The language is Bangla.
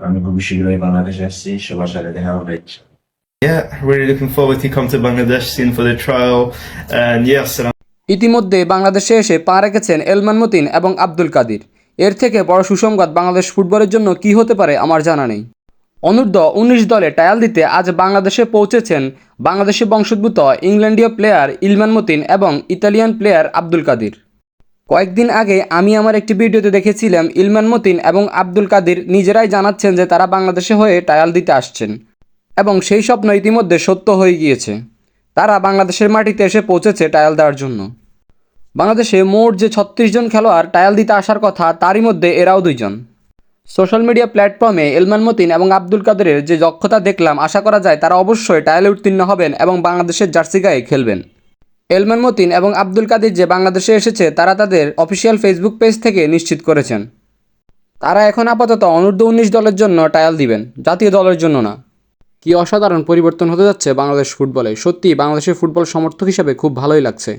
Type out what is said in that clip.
আমি খুবই শীঘ্রই বাংলাদেশে আসছি সবার সাথে দেখা হবে Yeah, really looking forward to come to Bangladesh soon for the trial. And yeah, ইতিমধ্যে বাংলাদেশে এসে পা রেখেছেন এলমান মতিন এবং আব্দুল কাদির। এর থেকে বড় সুসংবাদ বাংলাদেশ ফুটবলের জন্য কি হতে পারে আমার জানা নেই। অনূর্ধ্ব উনিশ দলে টায়াল দিতে আজ বাংলাদেশে পৌঁছেছেন বাংলাদেশি বংশোদ্ভূত ইংল্যান্ডীয় প্লেয়ার ইলমান মতিন এবং ইতালিয়ান প্লেয়ার আব্দুল কাদির। কয়েকদিন আগে আমি আমার একটি ভিডিওতে দেখেছিলাম ইলমান মতিন এবং আব্দুল কাদির নিজেরাই জানাচ্ছেন যে তারা বাংলাদেশে হয়ে টায়াল দিতে আসছেন। এবং সেই স্বপ্ন ইতিমধ্যে সত্য হয়ে গিয়েছে। তারা বাংলাদেশের মাটিতে এসে পৌঁছেছে টায়াল দেওয়ার জন্য। বাংলাদেশে মোট যে ছত্রিশ জন খেলোয়াড় টায়াল দিতে আসার কথা, তারই মধ্যে এরাও দুইজন। সোশ্যাল মিডিয়া প্ল্যাটফর্মে এলমান মতিন এবং আব্দুল কাদেরের যে দক্ষতা দেখলাম, আশা করা যায় তারা অবশ্যই টায়ালে উত্তীর্ণ হবেন এবং বাংলাদেশের জার্সি গায়ে খেলবেন। এলমান মতিন এবং আব্দুল কাদির যে বাংলাদেশে এসেছে, তারা তাদের অফিসিয়াল ফেসবুক পেজ থেকে নিশ্চিত করেছেন। তারা এখন আপাতত অনূর্ধ্ব উনিশ দলের জন্য টায়াল দিবেন, জাতীয় দলের জন্য না। কি অসাধারণ পরিবর্তন হতে যাচ্ছে বাংলাদেশ ফুটবলে। সত্যি বাংলাদেশের ফুটবল সমর্থক হিসাবে খুব ভালোই লাগছে।